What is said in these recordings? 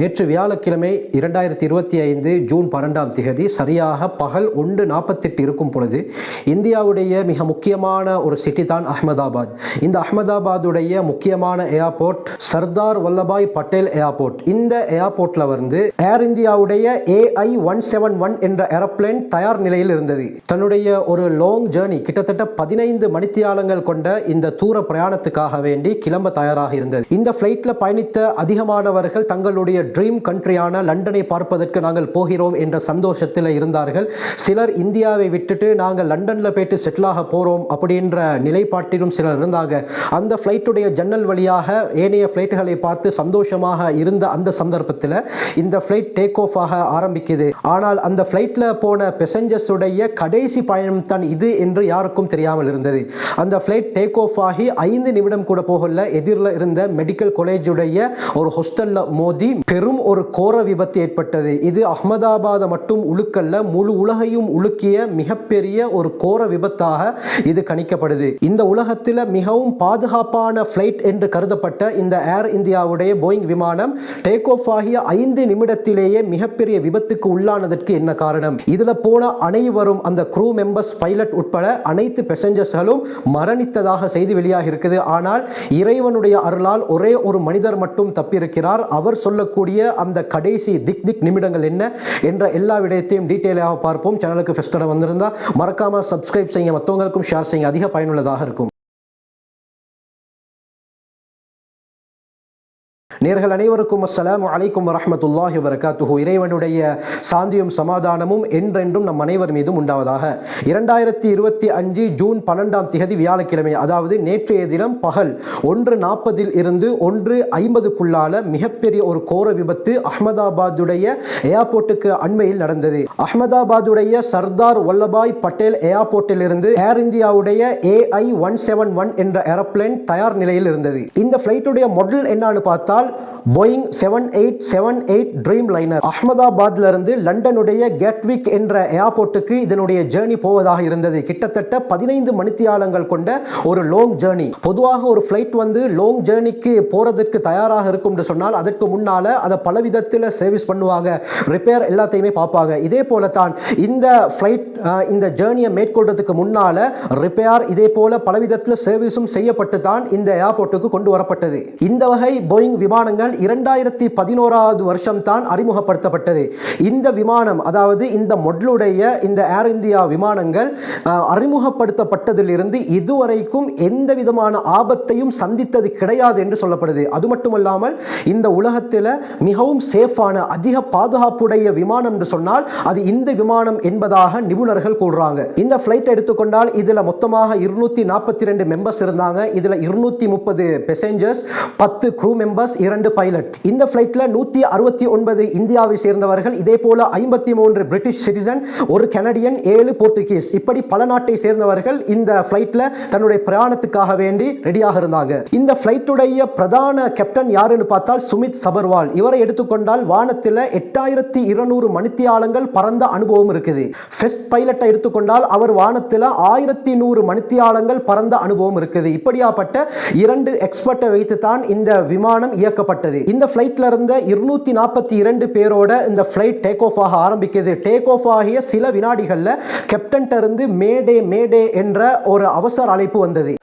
நேற்று வியாழக்கிழமை இரண்டாயிரத்தி இருபத்தி ஐந்து ஜூன் பன்னெண்டாம் திகதி சரியாக பகல் ஒன்று நாற்பத்தெட்டு இருக்கும் பொழுது இந்தியாவுடைய மிக முக்கியமான ஒரு சிட்டி தான் அஹமதாபாத். இந்த அகமதாபாத்துடைய முக்கியமான ஏர்போர்ட் சர்தார் வல்லபாய் பட்டேல் ஏர்போர்ட் இந்த ஏர்போர்ட்ல வந்து ஏர் இந்தியாவுடைய ஏஐ ஒன் செவன் ஒன் என்ற ஏரோப்ளேன் தயார் நிலையில் இருந்தது. தன்னுடைய ஒரு லாங் ஜேர்னி கிட்டத்தட்ட பதினைந்து மணித்தியாலங்கள் கொண்ட இந்த தூர பிரயாணத்துக்காக வேண்டி கிளம்ப தயாராக இருந்தது. இந்த ஃப்ளைட்டில் பயணித்த அதிகமானவர்கள் தங்களுடைய ட்ரீம் கண்ட்ரியான லண்டனை பார்ப்பதற்கு நாங்கள் போகிறோம் என்ற சந்தோஷத்தில் இருந்தார்கள். சிலர் இந்தியாவை விட்டுட்டு நாங்கள் லண்டனில் போயிட்டு செட்டிலாக போகிறோம் அப்படின்ற நிலைப்பாட்டிலும் சிலர் இருந்தாங்க. அந்த ஃப்ளைட்டுடைய ஜன்னல் வழியாக ஏனைய ஃப்ளைட்டுகளை பார்த்து சந்தோஷமாக இருந்த அந்த சந்தர்ப்பத்தில் இந்த ஃப்ளைட் டேக் ஆஃப் ஆக ஆரம்பிக்குது. ஆனால் அந்த ஃப்ளைட்டில் போன பெசஞ்சர்ஸுடைய கடைசி பயணம் தான் இது என்று யாருக்கும் தெரியாமல் இருந்தது. அந்த ஃப்ளைட் டேக் ஆஃப் ஆகி ஐந்து நிமிடம் கூட போகல. எதிரில் இருந்த மெடிக்கல் காலேஜுடைய ஒரு ஹாஸ்டலில் மோதி பெரும் ஒரு கோர விபத்து ஏற்பட்டது. இது அகமதாபாத்தை மட்டும் உழுக்கல்ல முழு உலகையும் உலுக்கிய மிகப்பெரிய ஒரு கோர விபத்தாக இது கணிக்கப்படுது. இந்த உலகத்தில் மிகவும் பாதுகாப்பான ஃப்ளைட் என்று கருதப்பட்ட இந்த ஏர் இந்தியாவுடைய போயிங் விமானம் டேக் ஆஃப் ஆகிய ஐந்து நிமிடத்திலேயே மிகப்பெரிய விபத்துக்கு உள்ளானதற்கு என்ன காரணம்? இதுல போன அனைவரும் அந்த க்ரூ மெம்பர்ஸ் பைலட் உட்பட அனைத்து பெசஞ்சர்ஸ்களும் மரணித்ததாக செய்தி வெளியாக இருக்குது ஆனால் இறைவனுடைய அருளால் ஒரே ஒரு மனிதர் மட்டும் தப்பியிருக்கிறார். அவர் சொல்லக்கூடிய அந்த கடைசி திக் திக் நிமிடங்கள் என்ன என்ற எல்லா விடயத்தையும் டீட்டெயிலாக பார்ப்போம். சேனலுக்கு ஃபெஸ்டோட வந்திருந்தால் மறக்காம சப்ஸ்கிரைப் செய்யுங்க. மற்றவங்களுக்கும் ஷேர் செய்யுங்க. அதிக பயனுள்ளதாக இருக்கும். நேர்கள் அனைவருக்கும் அஸ்லாம் அலைக்கும் வரமத்துல்லாஹி வபரகாத்துஹு. இறைவனுடைய சாந்தியும் சமாதானமும் என்றென்றும் நம் அனைவர் மீதும் உண்டாவதாக. இரண்டாயிரத்தி இருபத்தி அஞ்சு ஜூன் பன்னெண்டாம் திகதி வியாழக்கிழமை அதாவது நேற்றைய தினம் பகல் ஒன்று நாற்பதில் இருந்து ஒன்று ஐம்பதுக்குள்ளால மிகப்பெரிய ஒரு கோர விபத்து அஹ்மதாபாத்துடைய ஏர்போர்ட்டுக்கு அண்மையில் நடந்தது. அஹ்மதாபாத்துடைய சர்தார் வல்லபாய் பட்டேல் ஏர்போர்ட்டில் இருந்து ஏர் இந்தியாவுடைய ஏஐ ஒன் செவன் ஒன் என்ற ஏரோப்ளேன் தயார் நிலையில் இருந்தது. இந்த ஃப்ளைட்டுடைய மாடல் என்னன்னு பார்த்தால் what? Boeing seven eight seven eight Dreamliner அஹ்மதாபாத்ல இருந்து லண்டனுடைய கேட்விக் என்ற ஏர்போர்ட்டுக்கு இதனுடைய ஜேர்னி போவதாக இருந்தது. கிட்டத்தட்ட பதினைந்து மணித்தியாலங்கள் கொண்ட ஒரு லாங் ஜேர்னி பொதுவாக ஒரு ஃப்ளைட் வந்து லாங் ஜேர்னிக்கு போகிறதுக்கு தயாராக இருக்கும் என்று சொன்னால் அதற்கு முன்னால அதை பல விதத்தில் சர்வீஸ் பண்ணுவாங்க. ரிப்பேர் எல்லாத்தையுமே பார்ப்பாங்க. இதே போல தான் இந்த ஃப்ளைட் இந்த ஜேர்னியை மேற்கொள்றதுக்கு முன்னால ரிப்பேர் இதே போல பல விதத்தில் சர்வீஸும் செய்யப்பட்டு தான் இந்த ஏர்போர்ட்டுக்கு கொண்டு வரப்பட்டது. இந்த வகை போயிங் விமானங்கள் இரண்டாயிரத்தி பதினோராவது வருஷம் தான் அறிமுகப்படுத்தப்பட்டது. இந்த விமானம் அதாவது இந்த மொடலுடைய இந்த ஏர் இந்தியா விமானங்கள் அறிமுகப்படுத்தப்பட்டதிலிருந்து இதுவரைக்கும் எந்த விதமான ஆபத்தையும் சந்தித்தது கிடையாது என்று சொல்லப்படுது. அது மட்டுமல்லாமல் இந்த உலகத்தில் மிகவும் சேஃபான அதிக பாதுகாப்புடைய விமானம் என்று சொன்னால் அது இந்த விமானம் என்பதாக நிபுணர்கள் கூறுறாங்க. இந்த ஃப்ளைட் எடுத்துக்கொண்டால் இதில் மொத்தமாக இருநூத்தி நாற்பத்தி ரெண்டு மெம்பர்ஸ் இருந்தாங்க. இதில் இருநூத்தி முப்பது பெசஞ்சர்ஸ் பத்து க்ரூ மெம்பர்ஸ் இரண்டு பைலட் இந்த ஃப்ளைட்டில் நூற்றி அறுபத்தி ஒன்பது இந்தியாவை சேர்ந்தவர்கள் இதே போல ஐம்பத்தி மூன்று பிரிட்டிஷ் சிட்டிசன் ஒரு கனடியன் ஏழு போர்த்துகீஸ் இப்படி பல நாட்டை சேர்ந்தவர்கள் இந்த ஃப்ளைட்டில் தன்னுடைய பிரயாணத்துக்காக வேண்டி ரெடியாக இருந்தாங்க. இந்த ஃப்ளைட்டுடைய பிரதான கேப்டன் யாருன்னு பார்த்தால் சுமித் சபர்வால். இவரை எடுத்துக்கொண்டால் வானத்தில் எட்டாயிரத்தி இருநூறு மணித்தியாலங்கள் பறந்த அனுபவம் இருக்குது. ஃபெஸ்ட் பைலட்டை எடுத்துக்கொண்டால் அவர் வானத்தில் ஆயிரத்தி நூறு மணித்தியாலங்கள் பறந்த அனுபவம் இருக்குது. இப்படியாப்பட்ட இரண்டு எக்ஸ்பர்ட்டை வைத்து தான் இந்த விமானம் இயக்கப்பட்டது. இந்த ஃப்ளைட்ல இருந்த இருநூத்தி நாற்பத்தி இரண்டு பேரோட இந்த ஃப்ளைட் டேக் ஆஃப் ஆக ஆரம்பிக்குது. டேக் ஆஃப் ஆகிய சில வினாடிகளில் கேப்டன்ட்ட இருந்து மேடே மேடே என்ற ஒரு அவசர அழைப்பு வந்தது.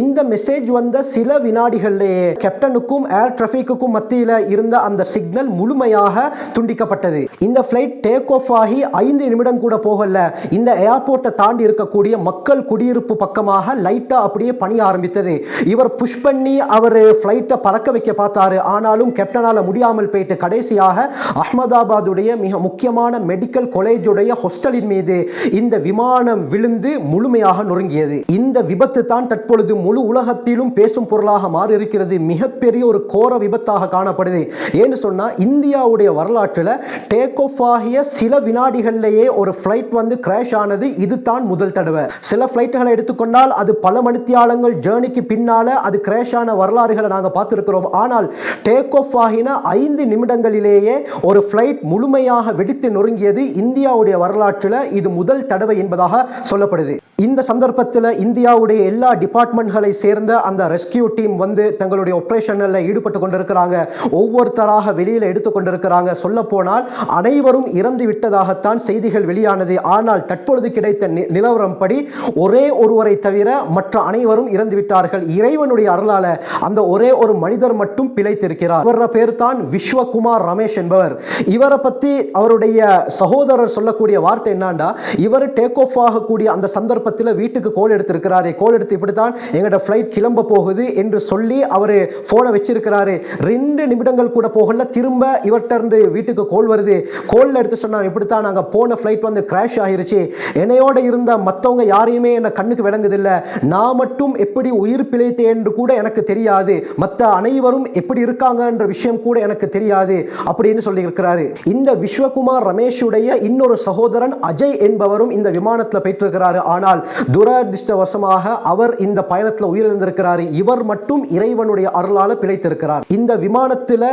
இந்த மெசேஜ் வந்த சில வினாடிகள்லேயே கேப்டனுக்கும் ஏர் டிராஃபிக்குக்கும் மத்தியில் இருந்த அந்த சிக்னல் முழுமையாக துண்டிக்கப்பட்டது. இந்த ஃப்ளைட் டேக் ஆஃப் ஆகி ஐந்து நிமிடம் கூட போகல. இந்த ஏர்போர்ட்டை தாண்டி இருக்கக்கூடிய மக்கள் குடியிருப்பு பக்கமாக லைட்டாக அப்படியே பணி ஆரம்பித்தது. இவர் புஷ் பண்ணி அவர் ஃப்ளைட்டை பறக்க வைக்க பார்த்தாரு. ஆனாலும் கேப்டனால முடியாமல் போயிட்டு கடைசியாக அஹ்மதாபாத்துடைய மிக முக்கியமான மெடிக்கல் காலேஜுடைய ஹாஸ்டலின் மீது இந்த விமானம் விழுந்து முழுமையாக நொறுங்கியது. இந்த விபத்து தான் தற்பொழுது முழு உலகத்திலும் பேசும் பொருளாக மாறியிருக்கிறது. மிகப்பெரிய ஒரு கோர விபத்தாக காணப்படுது. ஏன்னு சொன்னால் இந்தியாவுடைய வரலாற்றில் டேக் ஆஃப் ஆகிய சில வினாடிகளிலேயே ஒரு ஃப்ளைட் வந்து கிராஷ் ஆனது இது தான் முதல் தடவை. சில ஃப்ளைட்டுகளை எடுத்துக்கொண்டால் அது பல மணித்தியாலங்கள் ஜேர்னிக்கு பின்னால் அது கிராஷ் ஆன வரலாறுகளை நாங்கள் பார்த்துருக்கிறோம். ஆனால் டேக் ஆஃப் ஆகின ஐந்து நிமிடங்களிலேயே ஒரு ஃப்ளைட் முழுமையாக வெடித்து நொறுங்கியது இந்தியாவுடைய வரலாற்றில் இது முதல் தடவை என்பதாக சொல்லப்படுது. இந்த சந்தர்ப்பத்தில் இந்தியாவுடைய எல்லா டிபார்ட் டிபார்ட்மெண்ட்களை சேர்ந்த அந்த ரெஸ்கியூ டீம் வந்து தங்களுடைய ஆபரேஷனில் ஈடுபட்டு கொண்டிருக்கிறாங்க. ஒவ்வொருத்தராக வெளியில் எடுத்து கொண்டிருக்கிறாங்க. சொல்லப்போனால் அனைவரும் இறந்து விட்டதாகத்தான் செய்திகள் வெளியானது. ஆனால் தற்பொழுது கிடைத்த நி- நிலவரம்படி ஒரே ஒருவரை தவிர மற்ற அனைவரும் இறந்து விட்டார்கள். இறைவனுடைய அருளால அந்த ஒரே ஒரு மனிதர் மட்டும் பிழைத்திருக்கிறார். இவர பேர் தான் விஸ்வகுமார் ரமேஷ் என்பவர். இவரை பத்தி அவருடைய சகோதரர் சொல்லக்கூடிய வார்த்தை என்னண்டா? இவர் டேக் ஆஃப் ஆகக்கூடிய அந்த சந்தர்ப்பத்தில் வீட்டுக்கு கோல் எடுத்திருக்கிறாரே. கோல் எடுத்து இப்படித்தான் எங்களோட ஃப்ளைட் கிளம்ப போகுது என்று சொல்லி அவர் ஃபோனை வச்சிருக்கிறாரு. ரெண்டு நிமிடங்கள் கூட போகல. திரும்ப இவர்கிட்ட வீட்டுக்கு கோல் வருது. கோலில் எடுத்து சொன்னாங்க இப்படித்தான் நாங்கள் போன ஃப்ளைட் வந்து கிராஷ் ஆயிருச்சு. என்னையோட இருந்த மற்றவங்க யாரையுமே என்னை கண்ணுக்கு விளங்குதில்லை. நான் மட்டும் எப்படி உயிர் பிழைத்தேன் என்று கூட எனக்கு தெரியாது. மற்ற அனைவரும் எப்படி இருக்காங்கன்ற விஷயம் கூட எனக்கு தெரியாது அப்படின்னு சொல்லி இருக்கிறாரு. இந்த விஸ்வகுமார் ரமேஷுடைய இன்னொரு சகோதரன் அஜய் என்பவரும் இந்த விமானத்தில் போயிட்டிருக்கிறாரு. ஆனால் துரதிருஷ்டவசமாக அவர் இந்த பயணத்தில் உயிரிழந்திருக்கிறாரு. இவர் மட்டும் இறைவனுடைய அருளால் பிழைத்திருக்கிறார். இந்த விமானத்தில்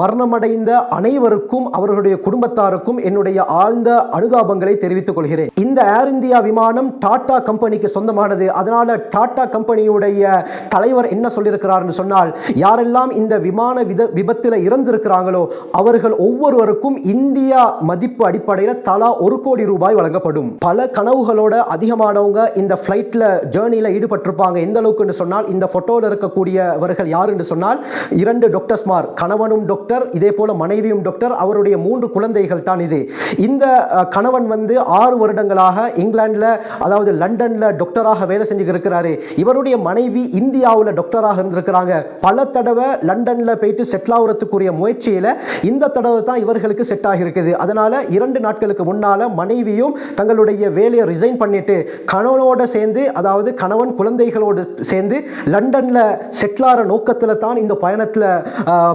மரணமடைந்த அனைவருக்கும் அவர்களுடைய குடும்பத்தாருக்கும் என்னுடைய ஆழ்ந்த அனுதாபங்களை தெரிவித்துக் கொள்கிறேன். இந்த ஏர் இந்தியா விமானம் டாடா கம்பெனிக்கு சொந்தமானது. அதனால டாடா கம்பெனியுடைய தலைவர் என்ன சொல்லியிருக்கிறார்னு சொன்னால் யாரெல்லாம் இந்த விமான வித விபத்தில் இறந்திருக்கிறாங்களோ அவர்கள் ஒவ்வொருவருக்கும் இந்தியா மதிப்பு அடிப்படையில் தலா ஒரு கோடி ரூபாய் வழங்கப்படும். பல கனவுகளோட அதிகமானவங்க இந்த ஃப்ளைட்டில் ஜேர்னியில் ஈடுபட்டிருப்பாங்க. எந்த அளவுக்குன்னு சொன்னால் இந்த ஃபோட்டோவில் இருக்கக்கூடியவர்கள் யாருன்னு சொன்னால் இரண்டு டாக்டர்ஸ்மார் கணவனும் டாக்டர் இதே போல மனைவியும் டாக்டர் அவருடைய மூன்று குழந்தைகள் தான் இது. இந்த கணவன் வந்து ஆறு வருடங்களாக இங்கிலாந்தில் அதாவது லண்டனில் டாக்டராக வேலை செஞ்சு இருக்கிறாரு இவருடைய மனைவி இந்தியாவில் டாக்டராக இருந்திருக்கிறாங்க. பல தடவை லண்டனில் போயிட்டு செட்டில் ஆகுறதுக்குரிய முயற்சியில் இந்த தடவை தான் இவர்களுக்கு செட் ஆகியிருக்குது. அதனால இரண்டு நாட்களுக்கு முன்னால் மனைவியும் தங்களுடைய வேலையை ரிசைன் பண்ணிட்டு கணவனோட சேர்ந்து அதாவது கணவன் குழந்தைகளோட சேர்ந்து லண்டனில் செட்டில் நோக்கத்தில் தான் இந்த பயணத்தில்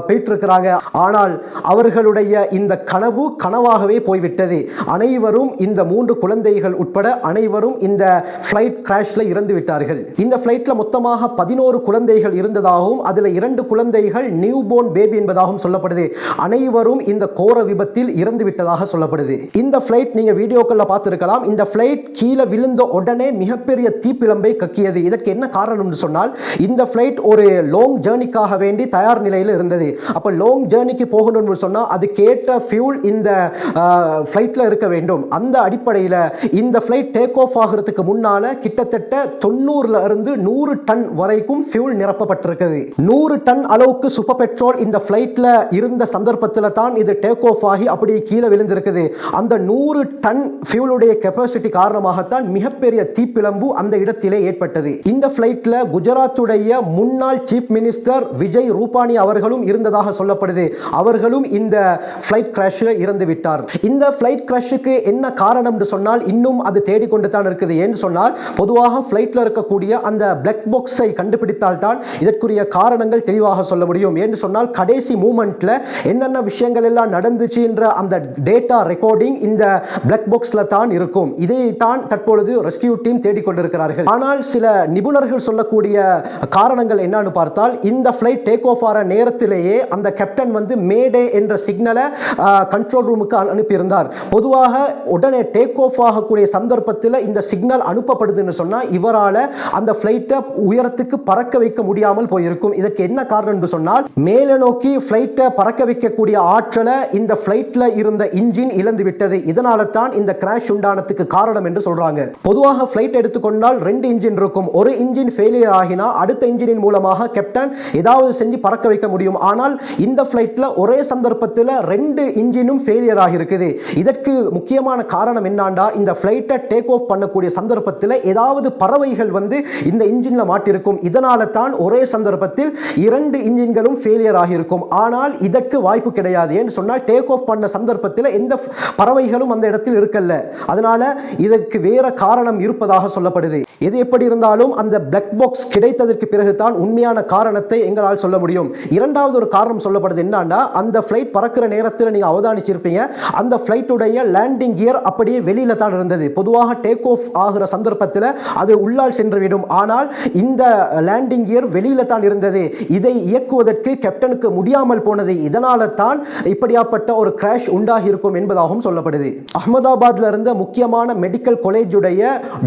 போயிட்டுருக்கிறாங்க. ஆனால் அவர்களுடைய இந்த கனவு கனவாகவே போய்விட்டது. அனைவரும் இந்த மூன்று குழந்தைகள் உட்பட அனைவரும் இந்த ஃப்ளைட் கிராஷ்ல இறந்து விட்டார்கள். இந்த ஃப்ளைட்டில் மொத்தமாக பதினோரு குழந்தைகள் இருந்ததாகவும் அதில் இரண்டு குழந்தைகள் நியூ போர்ன் பேபி என்பதாகவும் சொல்லப்படுது. அனைவரும் இந்த கோர விபத்தில் இறந்து விட்டதாக சொல்லப்படுது. இந்த ஃப்ளைட் நீங்க வீடியோக்களில் பார்த்திருக்கலாம். இந்த ஃப்ளைட் கீழே விழுந்த உடனே மிகப்பெரிய தீப்பிழம்பை கக்கியது. இதற்கு என்ன என்ன காரணம்னு சொன்னால் இந்த ஃப்ளைட் ஒரு லாங் ஜேர்னிக்காக வேண்டி தயார் நிலையில் இருந்தது. அப்போ லாங் ஜேர்னிக்கு போகணும்னு சொன்னால் அதுக்கேற்ற ஃபியூல் இந்த ஃப்ளைட்டில் இருக்க வேண்டும். அந்த அடிப்படையில் இந்த ஃப்ளைட் டேக் ஆஃப் ஆகிறதுக்கு முன்னால் கிட்டத்தட்ட தொண்ணூறுல இருந்து நூறு டன் வரைக்கும் ஃபியூல் நிரப்பப்பட்டிருக்குது. நூறு டன் அளவுக்கு சூப்பர் பெட்ரோல் இந்த ஃப்ளைட்டில் இருந்த சந்தர்ப்பத்தில் தான் இது டேக் ஆஃப் ஆகி அப்படியே கீழே விழுந்திருக்குது. அந்த நூறு டன் ஃபியூலுடைய கெப்பாசிட்டி காரணமாகத்தான் மிகப்பெரிய தீப்பிழம்பு அந்த இடத்திலே ஏற்பட்டது. இந்த ஃப்ளைட்டில் குஜராத்துடைய முன்னாள் சீஃப் மினிஸ்டர் விஜய் ரூபானி அவர்களும் இருந்ததாக சொல்லப்படுது. அவர்களும் இந்த ஃப்ளைட் கிராஷில் இறந்து விட்டார். இந்த ஃப்ளைட் கிராஷுக்கு என்ன காரணம் சொன்னால் இன்னும் அது தேடிக்கொண்டு தான் இருக்குது. ஏன்னு சொன்னால் பொதுவாக ஃப்ளைட்டில் இருக்கக்கூடிய அந்த பிளாக் பாக்ஸை கண்டுபிடித்தால் தான் இதற்குரிய காரணங்கள் தெளிவாக சொல்ல முடியும். ஏன்னு சொன்னால் கடைசி மூமெண்ட்ல என்னென்ன விஷயங்கள் எல்லாம் நடந்துச்சுன்ற அந்த டேட்டா ரெக்கார்டிங் இந்த பிளாக் பாக்ஸ்ல தான் இருக்கும். இதை தான் தற்பொழுது ரெஸ்கியூ டீம் தேடிக்கொண்டிருக்கிறார்கள். ஆனால் சில நிபுணர் நிபுணர்கள் சொல்லக்கூடிய காரணங்கள் என்னன்னு பார்த்தால் இந்த ஃப்ளைட் டேக் ஆஃப் ஆகிற நேரத்திலேயே அந்த கேப்டன் வந்து மேடே என்ற சிக்னலை கண்ட்ரோல் ரூமுக்கு அனுப்பியிருந்தார். பொதுவாக உடனே டேக் ஆஃப் ஆகக்கூடிய சந்தர்ப்பத்தில் இந்த சிக்னல் அனுப்பப்படுதுன்னு சொன்னால் இவரால் அந்த ஃப்ளைட்டை உயரத்துக்கு பறக்க வைக்க முடியாமல் போயிருக்கும். இதற்கு என்ன காரணம் என்று சொன்னால் மேலே நோக்கி ஃப்ளைட்டை பறக்க வைக்கக்கூடிய ஆற்றலை இந்த ஃப்ளைட்டில் இருந்த இன்ஜின் இழந்து விட்டது. இதனால தான் இந்த கிராஷ் உண்டானத்துக்கு காரணம் என்று சொல்றாங்க. பொதுவாக ஃப்ளைட் எடுத்துக்கொண்டால் ரெண்டு இன்ஜின் இருக்கும். ஒரு இன்ஜின் ஃபெயிலியர் ஆகினா அடுத்த இன்ஜினின் மூலமாக கேப்டன் ஏதாவது செஞ்சு பறக்க வைக்க முடியும். ஆனால் இந்த ஃப்ளைட்டில் ஒரே சந்தர்ப்பத்தில் ரெண்டு இன்ஜினும் ஃபெயிலியர் ஆகியிருக்குது. இதற்கு முக்கியமான காரணம் என்னாண்டா? இந்த ஃப்ளைட்டை டேக் ஆஃப் பண்ணக்கூடிய சந்தர்ப்பத்தில் ஏதாவது பறவைகள் வந்து இந்த இன்ஜினில் மாட்டிருக்கும். இதனால தான் ஒரே சந்தர்ப்பத்தில் இரண்டு இன்ஜின்களும் ஃபெயிலியர் ஆகியிருக்கும். ஆனால் இதற்கு வாய்ப்பு கிடையாது. ஏன்னு சொன்னால் டேக் ஆஃப் பண்ண சந்தர்ப்பத்தில் எந்த பறவைகளும் அந்த இடத்தில் இருக்கல்ல. அதனால இதற்கு வேற காரணம் இருப்பதாக சொல்லப்படுது. எது எப்படி இருந்தாலும் அந்த பிளாக் பாக்ஸ் கிடைத்ததற்கு பிறகு தான் உண்மையான காரணத்தை எங்களால் சொல்ல முடியும். இரண்டாவது ஒரு காரணம் சொல்லப்படுது என்னன்னா அந்த ஃப்ளைட் பறக்கிற நேரத்தில் நீங்கள் அவதானிச்சிருப்பீங்க. அந்த ஃப்ளைட்டுடைய லேண்டிங் கியர் அப்படியே வெளியில தான் இருந்தது. பொதுவாக டேக் ஆஃப் ஆகிற சந்தர்ப்பத்தில் அது உள்ளால் சென்றுவிடும். ஆனால் இந்த லேண்டிங் கியர் வெளியில தான் இருந்தது. இதை இயக்குவதற்கு கேப்டனுக்கு முடியாமல் போனது. இதனால தான் இப்படியாப்பட்ட ஒரு கிராஷ் உண்டாகி இருக்கும் என்பதாகவும் சொல்லப்படுது. அகமதாபாத்ல இருந்த முக்கியமான மெடிக்கல் காலேஜுடைய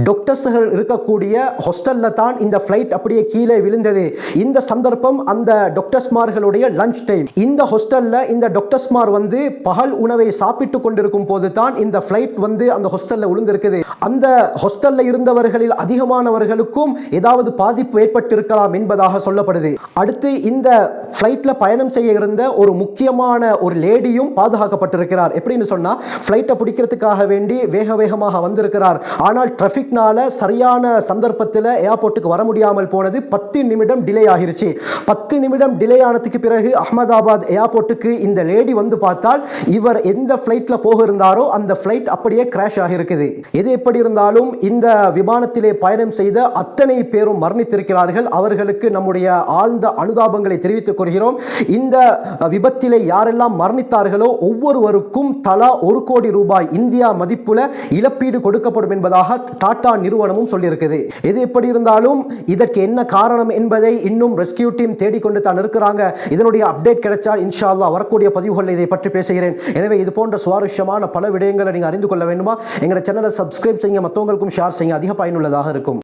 டாக்டர்ஸ்கள் இருக்கக்கூடிய ஹாஸ்டல்ல தான் இந்த ஃப்ளைட் அப்படியே கீழே விழுந்தது. இந்த சந்தர்ப்பம் அந்த டாக்டர்ஸ்மார்களுடைய லஞ்ச் டைம் இந்த ஹாஸ்டல்ல இந்த டாக்டர்ஸ்மார் வந்து பகல் உணவை சாப்பிட்டு கொண்டிருக்கும் போது தான் இந்த ஃப்ளைட் வந்து அந்த ஹாஸ்டல்ல விழுந்திருக்குது. அந்த ஹாஸ்டல்ல இருந்தவர்களில் அதிகமானவர்களுக்கும் ஏதாவது பாதிப்பு ஏற்பட்டிருக்கலாம் என்பதாக சொல்லப்படுது. அடுத்து இந்த ஃப்ளைட்டில் பயணம் செய்ய இருந்த ஒரு முக்கியமான ஒரு லேடியும் பாதுகாக்கப்பட்டிருக்கிறார். எப்படின்னு சொன்னால் ஃப்ளைட்டை பிடிக்கிறதுக்காக வேண்டி வேக வேகமாக வந்திருக்கிறார். ஆனால் டிராஃபிக்னால சரியான சந்தர்ப்பத்தில் ஏர்போர்ட்டுக்கு வர முடியாமல் போனது பத்து நிமிடம் டிலே ஆகிருச்சு. பத்து நிமிடம் டிலே ஆனதுக்கு பிறகு அகமதாபாத் ஏர்போர்ட்டுக்கு இந்த லேடி வந்து பார்த்தால் இவர் எந்த ஃப்ளைட்டில் போக இருந்தாரோ அந்த ஃப்ளைட் அப்படியே கிராஷ் ஆகியிருக்குது எது எப்படி இருந்தாலும் இந்த விமானத்திலே பயணம் செய்த அத்தனை பேரும் மரணித்திருக்கிறார்கள். அவர்களுக்கு நம்முடைய ஆழ்ந்த அனுதாபங்களை தெரிவித்துக் கொள்கிறோம் இந்த விபத்திலே யாரெல்லாம் மரணித்தார்களோ ஒவ்வொருவருக்கும் தலா ஒரு கோடி ரூபாய் இந்தியா மதிப்புல இழப்பீடு கொடுக்கப்படும் என்பதாக டாடா நிறுவனமும் சொல்லியிருக்குது. எது எப்படி இருந்தாலும் இதற்கு என்ன காரணம் என்பதை இன்னும் ரெஸ்கியூ டீம் தேடிக்கொண்டு தான் இருக்கிறாங்க. இதனுடைய அப்டேட் கிடைச்சால் இன்ஷா அல்லாஹ் வரக்கூடிய பதிவுகளில் இதை பற்றி பேசுகிறேன். எனவே இது போன்ற சுவாரஸ்யமான பல விடயங்களை நீங்கள் அறிந்து கொள்ள வேண்டுமா? எங்களை சேனலை சப்ஸ்கிரைப் செய்யுங்க. மற்றவங்களுக்கும் ஷேர் செய்யுங்க. அதிக பயனுள்ளதாக இருக்கும்.